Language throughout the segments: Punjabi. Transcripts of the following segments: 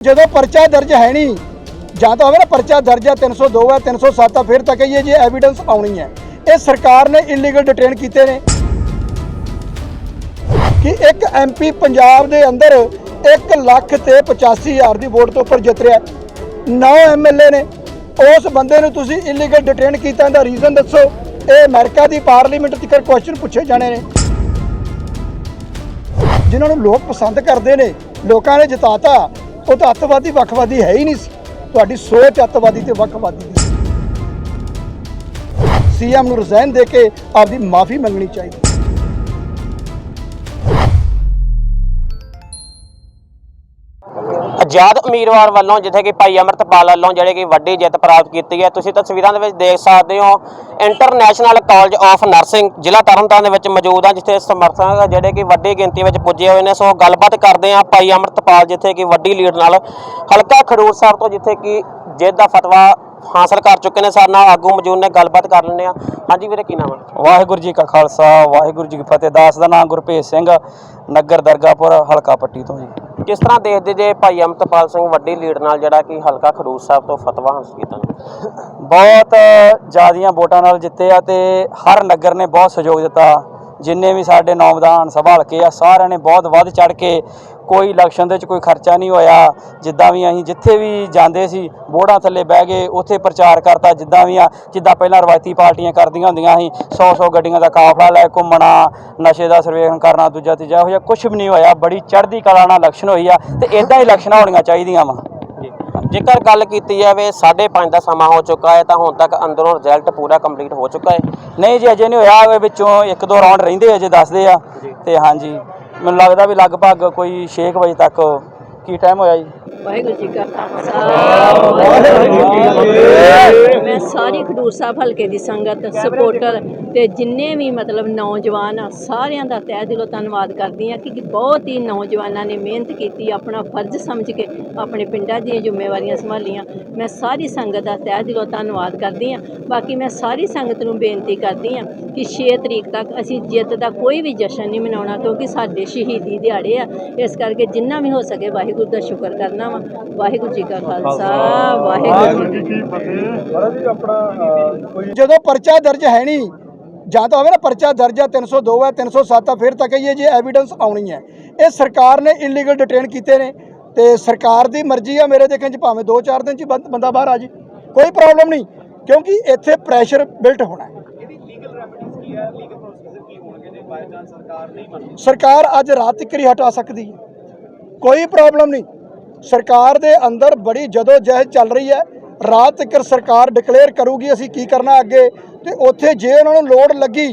ਜਦੋਂ ਪਰਚਾ ਦਰਜ ਹੈ ਨਹੀਂ, ਜਾਂ ਤਾਂ ਹੋਵੇ ਨਾ ਪਰਚਾ ਦਰਜ ਹੈ 302 ਹੈ 307 ਆ ਫਿਰ ਤਾਂ ਕਹੀਏ ਜੀ ਐਵੀਡੈਂਸ ਆਉਣੀ ਹੈ। ਇਹ ਸਰਕਾਰ ਨੇ ਇਲੀਗਲ ਡਿਟੇਨ ਕੀਤੇ ਨੇ। ਕਿ ਇੱਕ ਐਮਪੀ ਪੰਜਾਬ ਦੇ ਅੰਦਰ 1 ਲੱਖ ਤੇ 85 ਹਜ਼ਾਰ ਦੀ ਵੋਟ ਤੋਂ ਉੱਪਰ ਜਿੱਤ ਰਿਹਾ 9 ਐਮਐਲਏ ਨੇ। ਉਸ ਬੰਦੇ ਨੂੰ ਤੁਸੀਂ ਇਲੀਗਲ ਡਿਟੇਨ ਕੀਤਾ ਦਾ ਰੀਜ਼ਨ ਦੱਸੋ। ਇਹ ਅਮਰੀਕਾ ਦੀ ਪਾਰਲੀਮੈਂਟ ਤੱਕ ਕੁਐਸਚਨ ਪੁੱਛੇ ਜਾਣੇ ਨੇ। ਜਿਨ੍ਹਾਂ ਨੂੰ ਲੋਕ ਪਸੰਦ ਕਰਦੇ ਨੇ, ਲੋਕਾਂ ਨੇ ਜਿਤਾਤਾ। ਉਹ ਤਾਂ ਅੱਤਵਾਦੀ ਵੱਖਵਾਦੀ ਹੈ ਹੀ ਨਹੀਂ ਸੀ। ਤੁਹਾਡੀ ਸੋਚ ਅੱਤਵਾਦੀ ਤੇ ਵੱਖਵਾਦੀ ਦੀ ਸੀ। ਸੀਐਮ ਨੂੰ ਰਿਜ਼ਾਈਨ ਦੇ ਕੇ ਆਪਦੀ ਮਾਫੀ ਮੰਗਣੀ ਚਾਹੀਦੀ। ਆਜ਼ਾਦ ਉਮੀਦਵਾਰ ਵੱਲੋਂ, ਜਿੱਥੇ ਕਿ ਭਾਈ ਅਮਰਤਪਾਲ ਵੱਲੋਂ ਜਿਹੜੇ ਕਿ ਵੱਡੀ ਜਿੱਤ ਪ੍ਰਾਪਤ ਕੀਤੀ ਹੈ, ਤੁਸੀਂ ਤਸਵੀਰਾਂ ਦੇ ਵਿੱਚ ਦੇਖ ਸਕਦੇ ਹੋ ਇੰਟਰਨੈਸ਼ਨਲ ਕਾਲਜ ਆਫ ਨਰਸਿੰਗ ਜ਼ਿਲ੍ਹਾ ਤਰਨਤਾਰਨ ਦੇ ਵਿੱਚ ਮੌਜੂਦ ਆ, ਜਿੱਥੇ ਸਮਰਥਕ ਜਿਹੜੇ ਕਿ ਵੱਡੀ ਗਿਣਤੀ ਵਿੱਚ ਪੁੱਜੇ ਹੋਏ ਨੇ। ਸੋ ਗੱਲਬਾਤ ਕਰਦੇ ਆ ਭਾਈ ਅਮਰਤਪਾਲ, ਜਿੱਥੇ ਕਿ ਵੱਡੀ ਲੀਡ ਨਾਲ ਹਲਕਾ ਖਡੂਰ ਸਾਹਿਬ ਤੋਂ, ਜਿੱਥੇ ਕਿ ਜਿੱਤ ਦਾ ਫਤਵਾ ਹਾਸਲ ਕਰ ਚੁੱਕੇ ਨੇ। ਸਾਡੇ ਨਾਲ ਆਗੂ ਮੌਜੂਦ ਨੇ, ਗੱਲਬਾਤ ਕਰ ਲੈਂਦੇ ਆ ਹਾਂਜੀ ਵੀਰੇ, ਕੀ ਨਾਮ ਹੈ? ਵਾਹਿਗੁਰੂ ਜੀ ਕਾ ਖਾਲਸਾ, ਵਾਹਿਗੁਰੂ ਜੀ ਕੀ ਫਤਿਹ। ਦਾਸ ਦਾ ਨਾਮ ਗੁਰਭੇਜ ਸਿੰਘ, ਨਗਰ ਦਰਗਾਪੁਰ, ਹਲਕਾ ਪੱਟੀ ਤੋਂ ਜੀ। ਕਿਸ ਤਰ੍ਹਾਂ ਦੇਖਦੇ ਜੇ ਭਾਈ ਅਮਰਤਪਾਲ ਸਿੰਘ ਵੱਡੀ ਲੀਡ ਨਾਲ ਜਿਹੜਾ ਕਿ ਹਲਕਾ ਖਡੂਰ ਸਾਹਿਬ ਤੋਂ ਫਤਵਾ ਹਾਸਲ ਕੀਤਾ ਬਹੁਤ ਜ਼ਿਆਦੀਆਂ ਵੋਟਾਂ ਨਾਲ ਜਿੱਤੇ ਆ ਤੇ ਹਰ ਨਗਰ ਨੇ ਬਹੁਤ ਸਹਿਯੋਗ ਦਿੱਤਾ। ਜਿੰਨੇ ਵੀ ਸਾਡੇ ਨੌ ਵਿਧਾਨ ਸਭਾ ਹਲਕੇ ਆ, ਸਾਰਿਆਂ ਨੇ ਬਹੁਤ ਵੱਧ ਚੜ ਕੇ ਕੋਈ ਇਲੈਕਸ਼ਨ ਦੇ ਵਿੱਚ ਕੋਈ ਖਰਚਾ ਨਹੀਂ ਹੋਇਆ। ਜਿੱਦਾਂ ਵੀ ਅਸੀਂ ਜਿੱਥੇ ਵੀ ਜਾਂਦੇ ਸੀ, ਬੋੜਾਂ ਥੱਲੇ ਬਹਿ ਗਏ ਉੱਥੇ ਪ੍ਰਚਾਰ ਕਰਤਾ, ਜਿੱਦਾਂ ਵੀ ਆ, ਜਿੱਦਾਂ ਪਹਿਲਾਂ ਰਵਾਇਤੀ ਪਾਰਟੀਆਂ ਕਰਦੀਆਂ ਹੁੰਦੀਆਂ ਸੀ 100-100 ਗੱਡੀਆਂ ਦਾ ਕਾਫਲਾ ਲੈ ਘੁੰਮਣਾ, ਨਸ਼ੇ ਦਾ ਸਰਵੇਖਣ ਕਰਨਾ, ਦੂਜਾ ਤੀਜਾ, ਇਹੋ ਜਿਹਾ ਕੁਝ ਵੀ ਨਹੀਂ ਹੋਇਆ। ਬੜੀ ਚੜ੍ਹਦੀ ਕਲਾ ਨਾਲ ਇਲੈਕਸ਼ਨ ਹੋਈ ਆ ਤੇ ਇਦਾਂ ਹੀ ਇਲੈਕਸ਼ਨਾਂ ਹੋਣੀਆਂ ਚਾਹੀਦੀਆਂ ਵਾ। ਜੇਕਰ ਗੱਲ ਕੀਤੀ ਜਾਵੇ 5.5 ਦਾ ਸਮਾਂ ਹੋ ਚੁੱਕਾ ਹੈ ਤਾਂ ਹੁਣ ਤੱਕ ਅੰਦਰੋਂ ਰਿਜ਼ਲਟ ਪੂਰਾ ਕੰਪਲੀਟ ਹੋ ਚੁੱਕਾ ਹੈ। ਨਹੀਂ ਜੀ ਅਜੇ ਨਹੀਂ ਹੋਇਆ ਉਹਦੇ ਵਿੱਚੋਂ ਇੱਕ ਦੋ ਰਾਉਂਡ ਰਹਿੰਦੇ ਅਜੇ ਦੱਸਦੇ ਆ। ਤੇ ਹਾਂਜੀ ਮੈਨੂੰ ਲੱਗਦਾ ਵੀ ਲਗਭਗ ਕੋਈ 6 ਵਜੇ ਤੱਕ ਕੀ ਟਾਈਮ ਹੋਇਆ ਜੀ? ਵਾਹਿਗੁਰੂ ਜੀ ਕਾ ਖਾਲਸਾ। ਮੈਂ ਸਾਰੀ ਖਡੂਰ ਸਾਹਿਬ ਹਲਕੇ ਦੀ ਸੰਗਤ ਸਪੋਰਟਰ ਤੇ ਜਿੰਨੇ ਵੀ ਮਤਲਬ ਨੌਜਵਾਨ ਆ, ਸਾਰਿਆਂ ਦਾ ਤਹਿ ਦਿਲੋਂ ਧੰਨਵਾਦ ਕਰਦੀ ਆ ਕਿ ਬਹੁਤ ਹੀ ਨੌਜਵਾਨਾਂ ਨੇ ਮਿਹਨਤ ਕੀਤੀ, ਆਪਣਾ ਫਰਜ਼ ਸਮਝ ਕੇ ਆਪਣੇ ਪਿੰਡਾਂ ਦੀਆਂ ਜ਼ਿੰਮੇਵਾਰੀਆਂ ਸੰਭਾਲੀਆਂ। ਮੈਂ ਸਾਰੀ ਸੰਗਤ ਦਾ ਤਹਿ ਦਿਲੋਂ ਧੰਨਵਾਦ ਕਰਦੀ ਆ ਬਾਕੀ ਮੈਂ ਸਾਰੀ ਸੰਗਤ ਨੂੰ ਬੇਨਤੀ ਕਰਦੀ ਆ ਕਿ 6 ਤਰੀਕ ਤੱਕ ਅਸੀਂ ਜਿੱਤ ਦਾ ਕੋਈ ਵੀ ਜਸ਼ਨ ਨਹੀਂ ਮਨਾਉਣਾ, ਕਿਉਂਕਿ ਸਾਡੇ ਸ਼ਹੀਦੀ ਦਿਹਾੜੇ ਆ। ਇਸ ਕਰਕੇ ਜਿੰਨਾ ਵੀ ਹੋ ਸਕੇ ਵਾਹਿਗੁਰੂ ਦਾ ਸ਼ੁਕਰ ਕਰਨਾ ਵਾ। ਵਾਹਿਗੁਰੂ ਜੀ ਕਾ ਖਾਲਸਾ ਵਾਹਿਗੁਰੂ ਜੀ ਕੀ ਜਦੋਂ ਪਰਚਾ ਦਰਜ ਹੈ ਨਹੀਂ ਜਾਂ ਤਾਂ ਹੋਵੇ ਨਾ ਪਰਚਾ ਦਰਜ ਹੈ 302 ਹੈ 307 ਆ ਫਿਰ ਤਾਂ ਕਹੀਏ ਜੀ ਐਵੀਡੈਂਸ ਆਉਣੀ ਹੈ। ਇਹ ਸਰਕਾਰ ਨੇ ਇਲੀਗਲ ਡਿਟੇਨ ਕੀਤੇ ਨੇ ਤੇ ਸਰਕਾਰ ਦੀ ਮਰਜ਼ੀ ਆ ਮੇਰੇ ਦੇਖਣ ਚ ਭਾਵੇਂ 2-4 ਦਿਨ ਚ ਬੰਦਾ ਬਾਹਰ ਆ ਜੇ। ਕੋਈ ਪ੍ਰੋਬਲਮ ਨਹੀਂ ਕਿਉਂਕਿ ਇੱਥੇ ਪ੍ਰੈਸ਼ਰ ਬਿਲਟ ਹੋਣਾ ਹੈ। ਸਰਕਾਰ ਅੱਜ ਰਾਤ ਤੱਕ ਹੀ ਹਟਾ ਸਕਦੀ ਹੈ। ਕੋਈ ਪ੍ਰੋਬਲਮ ਨਹੀਂ। ਸਰਕਾਰ ਦੇ ਅੰਦਰ ਬੜੀ ਜਦੋਂ ਜਹਿਦ ਚੱਲ ਰਹੀ ਹੈ। ਰਾਤ ਤੱਕ ਸਰਕਾਰ ਡਿਕਲੇਅਰ ਕਰੂਗੀ ਅਸੀਂ ਕੀ ਕਰਨਾ ਅੱਗੇ। ਤੇ ਉੱਥੇ ਜੇ ਉਹਨਾਂ ਨੂੰ ਲੋੜ ਲੱਗੀ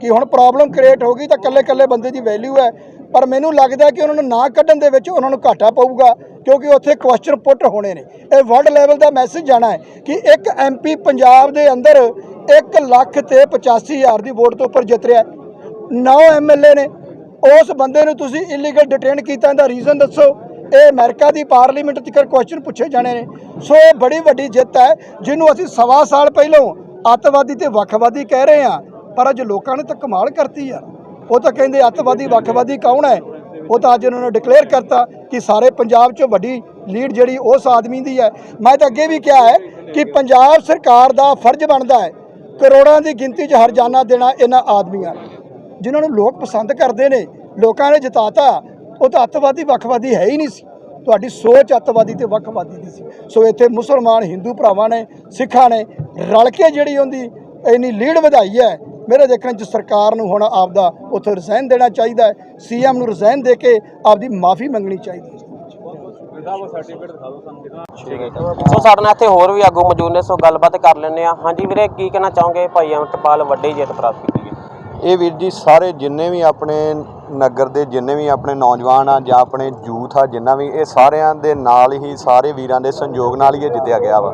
ਕਿ ਹੁਣ ਪ੍ਰੋਬਲਮ ਕ੍ਰੀਏਟ ਹੋ ਗਈ ਤਾਂ ਕੱਲੇ ਕੱਲੇ ਬੰਦੇ ਦੀ ਵੈਲਿਊ ਹੈ। ਪਰ ਮੈਨੂੰ ਲੱਗਦਾ ਕਿ ਉਹਨਾਂ ਨੂੰ ਨਾ ਕੱਢਣ ਦੇ ਵਿੱਚ ਉਹਨਾਂ ਨੂੰ ਘਾਟਾ ਪਊਗਾ, ਕਿਉਂਕਿ ਉੱਥੇ ਕੁਐਸਚਨ ਪੁੱਟ ਹੋਣੇ ਨੇ। ਇਹ ਵਰਲਡ ਲੈਵਲ ਦਾ ਮੈਸੇਜ ਜਾਣਾ ਹੈ ਕਿ ਇੱਕ ਐਮਪੀ ਪੰਜਾਬ ਦੇ ਅੰਦਰ 1 ਲੱਖ ਤੇ 85 ਹਜ਼ਾਰ ਦੀ ਵੋਟ ਤੋਂ ਉੱਪਰ ਜਿੱਤ ਰਿਹਾ 9 ਐਮਐਲਏ ਨੇ। ਉਸ ਬੰਦੇ ਨੂੰ ਤੁਸੀਂ ਇਲੀਗਲ ਡਿਟੇਨ ਕੀਤਾ, ਇਹਦਾ ਰੀਜ਼ਨ ਦੱਸੋ। ਇਹ ਅਮਰੀਕਾ ਦੀ ਪਾਰਲੀਮੈਂਟ ਤੱਕ ਕੁਐਸਚਨ ਪੁੱਛੇ ਜਾਣੇ ਨੇ। ਸੋ ਇਹ ਬੜੀ ਵੱਡੀ ਜਿੱਤ ਹੈ, ਜਿਹਨੂੰ ਅਸੀਂ ਸਵਾ ਸਾਲ ਪਹਿਲਾਂ ਅੱਤਵਾਦੀ ਤੇ ਵੱਖਵਾਦੀ ਕਹਿ ਰਹੇ ਹਾਂ, ਪਰ ਅੱਜ ਲੋਕਾਂ ਨੇ ਤਾਂ ਕਮਾਲ ਕਰਤੀ ਆ। ਉਹ ਤਾਂ ਕਹਿੰਦੇ ਅੱਤਵਾਦੀ, ਵੱਖਵਾਦੀ ਕੌਣ ਹੈ? ਉਹ ਤਾਂ ਅੱਜ ਉਹਨਾਂ ਨੇ ਡਿਕਲੇਅਰ ਕਰਤਾ ਕਿ ਸਾਰੇ ਪੰਜਾਬ 'ਚ ਵੱਡੀ ਲੀਡ ਜਿਹੜੀ ਉਸ ਆਦਮੀ ਦੀ ਹੈ। ਮੈਂ ਤਾਂ ਅੱਗੇ ਵੀ ਕਿਹਾ ਹੈ ਕਿ ਪੰਜਾਬ ਸਰਕਾਰ ਦਾ ਫਰਜ਼ ਬਣਦਾ ਹੈ ਕਰੋੜਾਂ ਦੀ ਗਿਣਤੀ 'ਚ ਹਰਜਾਨਾ ਦੇਣਾ ਇਹਨਾਂ ਆਦਮੀਆਂ ਜਿਨ੍ਹਾਂ ਨੂੰ ਲੋਕ ਪਸੰਦ ਕਰਦੇ ਨੇ, ਲੋਕਾਂ ਨੇ ਜਿਤਾਤਾ, ਉਹ ਤਾਂ ਅੱਤਵਾਦੀ ਵੱਖਵਾਦੀ ਹੈ ਹੀ ਨਹੀਂ ਸੀ। ਤੁਹਾਡੀ ਸੋਚ ਅੱਤਵਾਦੀ ਤੇ ਵੱਖਵਾਦੀ ਦੀ ਸੀ। ਸੋ ਇੱਥੇ ਮੁਸਲਮਾਨ, ਹਿੰਦੂ ਭਰਾਵਾਂ ਨੇ, ਸਿੱਖਾਂ ਨੇ ਰਲ ਕੇ ਜਿਹੜੀ ਉਹਦੀ ਇੰਨੀ ਲੀਡ ਵਧਾਈ ਹੈ, ਮੇਰੇ ਦੇਖਣ ਚ ਸਰਕਾਰ ਨੂੰ ਹੁਣ ਆਪਦਾ ਉੱਥੇ ਰਿਜ਼ਾਈਨ ਦੇਣਾ ਚਾਹੀਦਾ ਹੈ, ਸੀਐਮ ਨੂੰ ਰਿਜ਼ਾਈਨ ਦੇ ਕੇ ਆਪਦੀ ਮਾਫੀ ਮੰਗਣੀ ਚਾਹੀਦੀ ਹੈ। ਸੋ ਸਾਡੇ ਨਾਲ ਇੱਥੇ ਹੋਰ ਵੀ ਆਗੂ ਮੌਜੂਦ ਨੇ, ਸੋ ਗੱਲਬਾਤ ਕਰ ਲੈਂਦੇ ਆ ਹਾਂਜੀ ਵੀਰੇ, ਕੀ ਕਹਿਣਾ ਚਾਹੋਗੇ ਭਾਈ ਅਮਰਤਪਾਲ ਵੱਡੀ ਜਿੱਤ ਪ੍ਰਾਪਤ ਕੀਤੀ ਇਹ ਵੀਰ ਜੀ ਸਾਰੇ ਜਿੰਨੇ ਵੀ ਆਪਣੇ ਨਗਰ ਦੇ, ਜਿੰਨੇ ਵੀ ਆਪਣੇ ਨੌਜਵਾਨ ਆ ਜਾਂ ਆਪਣੇ ਯੂਥ ਆ, ਜਿੰਨਾ ਵੀ, ਇਹ ਸਾਰਿਆਂ ਦੇ ਨਾਲ ਹੀ, ਸਾਰੇ ਵੀਰਾਂ ਦੇ ਸੰਯੋਗ ਨਾਲ ਹੀ ਇਹ ਜਿੱਤਿਆ ਗਿਆ ਵਾ।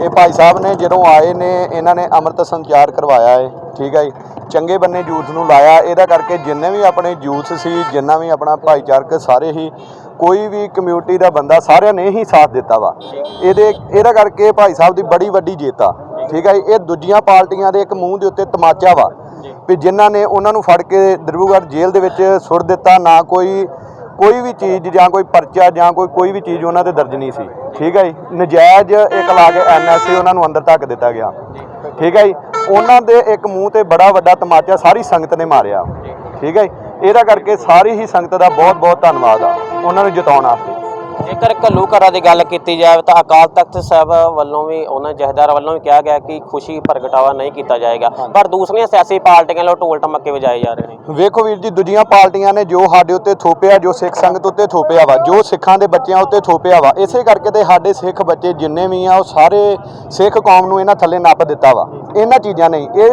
ਇਹ ਭਾਈ ਸਾਹਿਬ ਨੇ ਜਦੋਂ ਆਏ ਨੇ, ਇਹਨਾਂ ਨੇ ਅੰਮ੍ਰਿਤ ਸੰਚਾਰ ਕਰਵਾਇਆ ਹੈ ਠੀਕ ਹੈ ਜੀ। ਚੰਗੇ ਬੰਨੇ ਯੂਥ ਨੂੰ ਲਾਇਆ, ਇਹਦਾ ਕਰਕੇ ਜਿੰਨੇ ਵੀ ਆਪਣੇ ਯੂਥ ਸੀ, ਜਿੰਨਾ ਵੀ ਆਪਣਾ ਭਾਈਚਾਰਕ ਸਾਰੇ ਹੀ, ਕੋਈ ਵੀ ਕਮਿਊਨਿਟੀ ਦਾ ਬੰਦਾ ਸਾਰਿਆਂ ਨੇ ਹੀ ਸਾਥ ਦਿੱਤਾ ਵਾ। ਇਹਦੇ, ਇਹਦਾ ਕਰਕੇ ਭਾਈ ਸਾਹਿਬ ਦੀ ਬੜੀ ਵੱਡੀ ਜਿੱਤ ਆ, ਠੀਕ ਹੈ ਜੀ। ਇਹ ਦੂਜੀਆਂ ਪਾਰਟੀਆਂ ਦੇ ਇੱਕ ਮੂੰਹ ਦੇ ਉੱਤੇ ਤਮਾਚਾ ਵਾ। ਵੀ ਜਿਨ੍ਹਾਂ ਨੇ ਉਹਨਾਂ ਨੂੰ ਫੜ ਕੇ ਦਰਬੂਗੜ੍ਹ ਜੇਲ੍ਹ ਦੇ ਵਿੱਚ ਸੁੱਟ ਦਿੱਤਾ, ਨਾ ਕੋਈ ਕੋਈ ਵੀ ਚੀਜ਼ ਜਾਂ ਕੋਈ ਪਰਚਾ ਜਾਂ ਕੋਈ ਕੋਈ ਵੀ ਚੀਜ਼ ਉਹਨਾਂ ਤੇ ਦਰਜ ਨਹੀਂ ਸੀ। ਠੀਕ ਹੈ ਜੀ? ਨਜਾਇਜ਼ ਇੱਕ ਲਾ ਕੇ ਐਨਐਸਏ ਉਹਨਾਂ ਨੂੰ ਅੰਦਰ ਧੱਕ ਦਿੱਤਾ ਗਿਆ। ਠੀਕ ਹੈ ਜੀ? ਉਹਨਾਂ ਦੇ ਇੱਕ ਮੂੰਹ ਤੇ ਬੜਾ ਵੱਡਾ ਤਮਾਚਾ ਸਾਰੀ ਸੰਗਤ ਨੇ ਮਾਰਿਆ। ਠੀਕ ਹੈ ਜੀ? ਇਹਦਾ ਕਰਕੇ ਸਾਰੀ ਹੀ ਸੰਗਤ ਦਾ ਬਹੁਤ ਬਹੁਤ ਧੰਨਵਾਦ ਆ। ਉਹਨਾਂ ਨੂੰ ਜਿਤਾਉਣ ਵਾਸਤੇ। ਜੇਕਰ ਘੱਲੂ ਘਰਾਂ ਦੀ ਗੱਲ ਕੀਤੀ ਜਾਵੇ ਤਾਂ ਅਕਾਲ ਤਖਤ ਸਾਹਿਬ ਵੱਲੋਂ ਵੀ ਉਹਨਾਂ ਜਹੇਦਾਰ ਵੱਲੋਂ ਵੀ ਕਿਹਾ ਗਿਆ ਕਿ ਖੁਸ਼ੀ ਪ੍ਰਗਟਾਵਾ ਨਹੀਂ ਕੀਤਾ ਜਾਏਗਾ। ਪਰ ਦੂਸਰੀਆਂ ਸਿਆਸੀ ਪਾਰਟੀਆਂ ਵੱਲੋਂ ਢੋਲ ਟਮੱਕੇ ਵਜਾਏ ਜਾ ਰਹੇ ਨੇ। ਵੇਖੋ ਵੀਰ ਜੀ ਦੂਜੀਆਂ ਪਾਰਟੀਆਂ ਨੇ ਜੋ ਸਾਡੇ ਉੱਤੇ ਥੋਪਿਆ ਜੋ ਸਿੱਖ ਸੰਗਤ ਉੱਤੇ ਥੋਪਿਆ ਵਾ ਜੋ ਸਿੱਖਾਂ ਦੇ ਬੱਚਿਆਂ ਉੱਤੇ ਥੋਪਿਆ ਵਾ ਇਸੇ ਕਰਕੇ ਤੇ ਸਾਡੇ ਸਿੱਖ ਬੱਚੇ ਜਿੰਨੇ ਵੀ ਆ ਉਹ ਸਾਰੇ ਸਿੱਖ ਕੌਮ ਨੂੰ ਇਹਨਾਂ ਥੱਲੇ ਨੱਪ ਦਿੱਤਾ ਵਾ। ਇਹਨਾਂ ਚੀਜ਼ਾਂ ਨਹੀਂ ਇਹ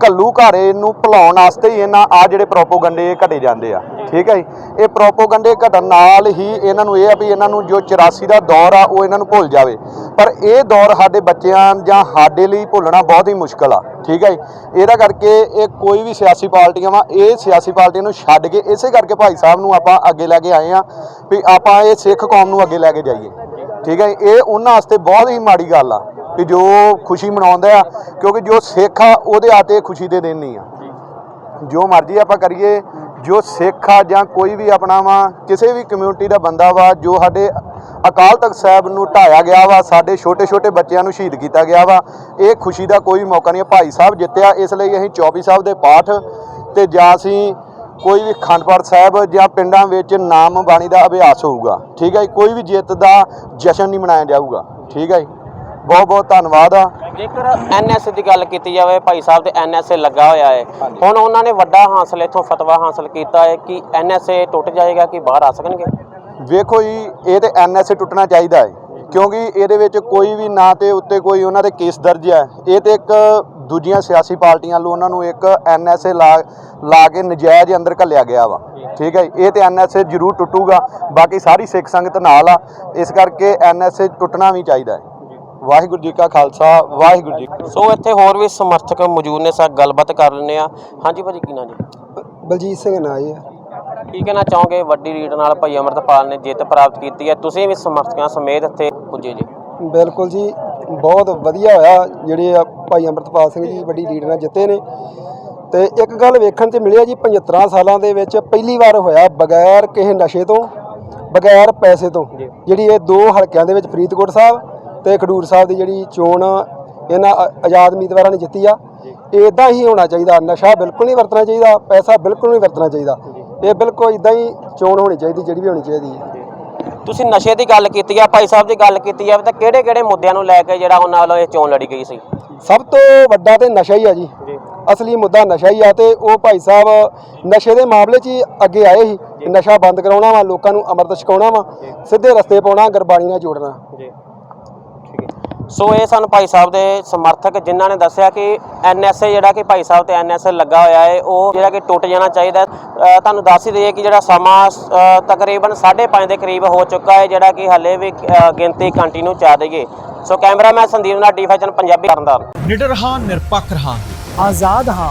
ਕੱਲੂ ਘਾਰੇ ਨੂੰ ਭੁਲਾਉਣ ਵਾਸਤੇ ਹੀ ਇਹਨਾਂ ਆ ਜਿਹੜੇ ਪ੍ਰੋਪੋਗੰਡੇ ਘਟੇ ਜਾਂਦੇ ਆ। ਠੀਕ ਹੈ ਜੀ? ਇਹ ਪ੍ਰੋਪੋਗੰਡੇ ਘਟਣ ਨਾਲ ਹੀ ਇਹਨਾਂ ਨੂੰ ਇਹ ਆ ਵੀ ਇਹਨਾਂ ਨੂੰ ਜੋ 84 ਦਾ ਦੌਰ ਆ, ਉਹ ਇਹਨਾਂ ਨੂੰ ਭੁੱਲ ਜਾਵੇ। ਪਰ ਇਹ ਦੌਰ ਸਾਡੇ ਬੱਚਿਆਂ ਜਾਂ ਸਾਡੇ ਲਈ ਭੁੱਲਣਾ ਬਹੁਤ ਹੀ ਮੁਸ਼ਕਲ ਆ। ਠੀਕ ਹੈ ਜੀ? ਇਹਦਾ ਕਰਕੇ ਇਹ ਕੋਈ ਵੀ ਸਿਆਸੀ ਪਾਰਟੀਆਂ ਵਾ, ਇਹ ਸਿਆਸੀ ਪਾਰਟੀਆਂ ਨੂੰ ਛੱਡ ਕੇ ਇਸੇ ਕਰਕੇ ਭਾਈ ਸਾਹਿਬ ਨੂੰ ਆਪਾਂ ਅੱਗੇ ਲੈ ਕੇ ਆਏ ਆ ਵੀ ਆਪਾਂ ਇਹ ਸਿੱਖ ਕੌਮ ਨੂੰ ਅੱਗੇ ਲੈ ਕੇ ਜਾਈਏ। ਠੀਕ ਹੈ ਜੀ? ਇਹ ਉਹਨਾਂ ਵਾਸਤੇ ਬਹੁਤ ਹੀ ਮਾੜੀ ਗੱਲ ਆ। ਕਿ ਜੋ ਖੁਸ਼ੀ ਮਨਾਉਂਦੇ ਆ ਕਿਉਂਕਿ ਜੋ ਸਿੱਖ ਆ ਉਹਦੇ ਆਤੇ ਖੁਸ਼ੀ ਦੇ ਦਿਨ ਨਹੀਂ ਆ। ਜੋ। ਮਰਜ਼ੀ ਆਪਾਂ ਕਰੀਏ ਜੋ ਸਿੱਖ ਆ ਜਾਂ ਕੋਈ ਵੀ ਆਪਣਾ ਵਾ ਕਿਸੇ ਵੀ ਕਮਿਊਨਿਟੀ ਦਾ ਬੰਦਾ ਵਾ ਜੋ ਸਾਡੇ ਅਕਾਲ ਤਖਤ ਸਾਹਿਬ ਨੂੰ ਢਾਇਆ ਗਿਆ ਵਾ ਸਾਡੇ ਛੋਟੇ ਛੋਟੇ ਬੱਚਿਆਂ ਨੂੰ ਸ਼ਹੀਦ ਕੀਤਾ ਗਿਆ ਵਾ ਇਹ ਖੁਸ਼ੀ ਦਾ ਕੋਈ ਮੌਕਾ ਨਹੀਂ। ਭਾਈ ਸਾਹਿਬ ਜਿੱਤਿਆ ਇਸ ਲਈ ਅਸੀਂ 24 ਸਾਹਿਬ ਦੇ ਪਾਠ ਤੇ ਜਾਂ ਅਸੀਂ ਕੋਈ ਵੀ ਅਖੰਡ ਪਾਠ ਸਾਹਿਬ ਜਾਂ ਪਿੰਡਾਂ ਵਿੱਚ ਨਾਮ ਬਾਣੀ ਦਾ ਅਭਿਆਸ ਹੋਊਗਾ। ਠੀਕ ਹੈ ਜੀ? ਕੋਈ ਵੀ ਜਿੱਤ ਦਾ ਜਸ਼ਨ ਨਹੀਂ ਮਨਾਇਆ ਜਾਊਗਾ। ਠੀਕ ਹੈ ਜੀ? ਬਹੁਤ ਬਹੁਤ ਧੰਨਵਾਦ ਆ। ਜੇਕਰ ਐਨਐਸਏ ਦੀ ਗੱਲ ਕੀਤੀ ਜਾਵੇ ਭਾਈ ਸਾਹਿਬ ਤੇ ਐਨਐਸਏ ਲੱਗਾ ਹੋਇਆ ਹੈ ਹੁਣ ਉਹਨਾਂ ਨੇ ਵੱਡਾ ਹਾਸਲ ਇਥੋਂ ਫਤਵਾ ਹਾਸਲ ਕੀਤਾ ਹੈ ਕਿ ਐਨਐਸਏ ਟੁੱਟ ਜਾਏਗਾ ਕਿ ਬਾਹਰ ਆ ਸਕਣਗੇ? ਵੇਖੋ ਜੀ ਇਹ ਤੇ ਐਨਐਸਏ ਟੁੱਟਣਾ ਚਾਹੀਦਾ ਹੈ ਕਿਉਂਕਿ ਇਹਦੇ ਵਿੱਚ ਕੋਈ ਵੀ ਨਾ ਤੇ ਉੱਤੇ ਕੋਈ ਉਹਨਾਂ ਦੇ ਕੇਸ ਦਰਜ ਹੈ ਇਹ ਤੇ ਇੱਕ ਦੂਜੀਆਂ ਸਿਆਸੀ ਪਾਰਟੀਆਂ ਵੱਲੋਂ ਉਹਨਾਂ ਨੂੰ ਇੱਕ ਐਨਐਸਏ ਲਾ ਲਾ ਕੇ ਨਜਾਇਜ਼ ਅੰਦਰ ਘੱਲਿਆ ਗਿਆ ਵਾ। ਠੀਕ ਹੈ? ਇਹ ਤੇ ਐਨਐਸਏ ਜ਼ਰੂਰ ਟੁੱਟੂਗਾ। ਬਾਕੀ ਸਾਰੀ ਸਿੱਖ ਸੰਗਤ ਨਾਲ ਆ। ਇਸ ਕਰਕੇ ਐਨਐਸਏ ਟੁੱਟਣਾ ਵੀ ਚਾਹੀਦਾ ਹੈ ਵਾਹਿਗੁਰੂ ਜੀ ਕਾ ਖਾਲਸਾ ਵਾਹਿਗੁਰੂ ਜੀ ਸੋ ਇੱਥੇ ਹੋਰ ਵੀ ਸਮਰਥਕ ਮੌਜੂਦ ਨੇ ਸਾ ਗੱਲਬਾਤ ਕਰ ਲੈਂਦੇ ਆ ਹਾਂਜੀ ਭਾਜੀ ਕੀ ਨਾਂ ਜੀ? ਬਲਜੀਤ ਸਿੰਘ ਨਾਂ ਜੀ। ਕੀ ਕਹਿਣਾ ਚਾਹੋਗੇ ਵੱਡੀ ਰੀਡ ਨਾਲ ਭਾਈ ਅਮਰਤਪਾਲ ਨੇ ਜਿੱਤ ਪ੍ਰਾਪਤ ਕੀਤੀ ਹੈ। ਤੁਸੀਂ ਵੀ ਸਮਰਥਕਾਂ ਸਮੇਤ ਇੱਥੇ ਪੁੱਜੇ ਜੀ। ਬਿਲਕੁਲ ਜੀ ਬਹੁਤ ਵਧੀਆ ਹੋਇਆ ਜਿਹੜੇ ਆ ਭਾਈ ਅੰਮ੍ਰਿਤਪਾਲ ਸਿੰਘ ਜੀ ਵੱਡੀ ਲੀਡ ਨਾਲ ਜਿੱਤੇ ਨੇ। ਤੇ ਇੱਕ ਗੱਲ ਵੇਖਣ 'ਚ ਮਿਲਿਆ ਜੀ 75 ਸਾਲਾਂ ਦੇ ਵਿੱਚ ਪਹਿਲੀ ਵਾਰ ਹੋਇਆ ਬਗੈਰ ਕਿਸੇ ਨਸ਼ੇ ਤੋਂ ਬਗੈਰ ਪੈਸੇ ਤੋਂ। ਜਿਹੜੀ ਇਹ ਦੋ ਹਲਕਿਆਂ ਦੇ ਵਿੱਚ ਫਰੀਦਕੋਟ ਸਾਹਿਬ ਤੇ ਖਡੂਰ ਸਾਹਿਬ ਦੀ ਜਿਹੜੀ ਚੋਣ ਇਹਨਾਂ ਆਜ਼ਾਦ ਉਮੀਦਵਾਰਾਂ ਨੇ ਜਿੱਤੀ ਆ। ਇਦਾਂ ਹੀ ਹੋਣਾ ਚਾਹੀਦਾ। ਨਸ਼ਾ ਬਿਲਕੁਲ ਨਹੀਂ ਵਰਤਣਾ ਚਾਹੀਦਾ। ਪੈਸਾ ਬਿਲਕੁਲ ਨਹੀਂ ਵਰਤਣਾ ਚਾਹੀਦਾ। ਇਹ ਬਿਲਕੁਲ ਇਦਾਂ ਹੀ ਚੋਣ ਹੋਣੀ ਚਾਹੀਦੀ ਜਿਹੜੀ ਵੀ ਹੋਣੀ ਚਾਹੀਦੀ ਹੈ। ਤੁਸੀਂ ਨਸ਼ੇ ਦੀ ਗੱਲ ਕੀਤੀ ਆ ਭਾਈ ਸਾਹਿਬ ਦੀ ਗੱਲ ਕੀਤੀ ਆ ਤਾਂ ਕਿਹੜੇ ਕਿਹੜੇ ਮੁੱਦਿਆਂ ਨੂੰ ਲੈ ਕੇ ਜਿਹੜਾ ਉਹਨਾਂ ਵੱਲੋਂ ਇਹ ਚੋਣ ਲੜੀ ਗਈ ਸੀ? ਸਭ ਤੋਂ ਵੱਡਾ ਤੇ ਨਸ਼ਾ ਹੀ ਆ ਜੀ। ਅਸਲੀ ਮੁੱਦਾ ਨਸ਼ਾ ਹੀ ਆ ਤੇ ਉਹ ਭਾਈ ਸਾਹਿਬ ਨਸ਼ੇ ਦੇ ਮਾਮਲੇ 'ਚ ਅੱਗੇ ਆਏ ਸੀ ਨਸ਼ਾ ਬੰਦ ਕਰਾਉਣਾ ਵਾ ਲੋਕਾਂ ਨੂੰ ਅੰਮ੍ਰਿਤ ਛਕਾਉਣਾ ਵਾ ਸਿੱਧੇ ਰਸਤੇ ਪਾਉਣਾ ਗੁਰਬਾਣੀ ਨਾਲ ਜੋੜਨਾ। ਸੋ ਇਹ ਸਾਨੂੰ ਭਾਈ ਸਾਹਿਬ ਦੇ ਸਮਰਥਕ ਜਿਨ੍ਹਾਂ ਨੇ ਦੱਸਿਆ ਕਿ ਐਨਐਸਏ ਜਿਹੜਾ ਕਿ ਭਾਈ ਸਾਹਿਬ ਤੇ ਐਨਐਸਏ ਲੱਗਾ ਹੋਇਆ ਹੈ ਉਹ ਜਿਹੜਾ ਕਿ ਟੁੱਟ ਜਾਣਾ ਚਾਹੀਦਾ ਤੁਹਾਨੂੰ ਦੱਸ ਹੀ ਦਈਏ ਕਿ ਜਿਹੜਾ ਸਮਾਂ ਅ, ਤਕਰੀਬਨ 5:30 ਦੇ ਕਰੀਬ ਹੋ ਚੁੱਕਾ ਹੈ ਜਿਹੜਾ ਕਿ ਹਲੇ ਵੀ ਗਿਣਤੀ ਕੰਟੀਨਿਊ ਚਾ ਦਈਏ ਸੋ ਕੈਮਰਾਮੈਨ ਸੰਦੀਪ ਨਾਲ ਡੀ5 ਪੰਜਾਬੀ ਕਰਨਦਾਰ ਨਿਡਰ ਹਾਂ ਨਿਰਪੱਖ ਹਾਂ ਆਜ਼ਾਦ ਹਾਂ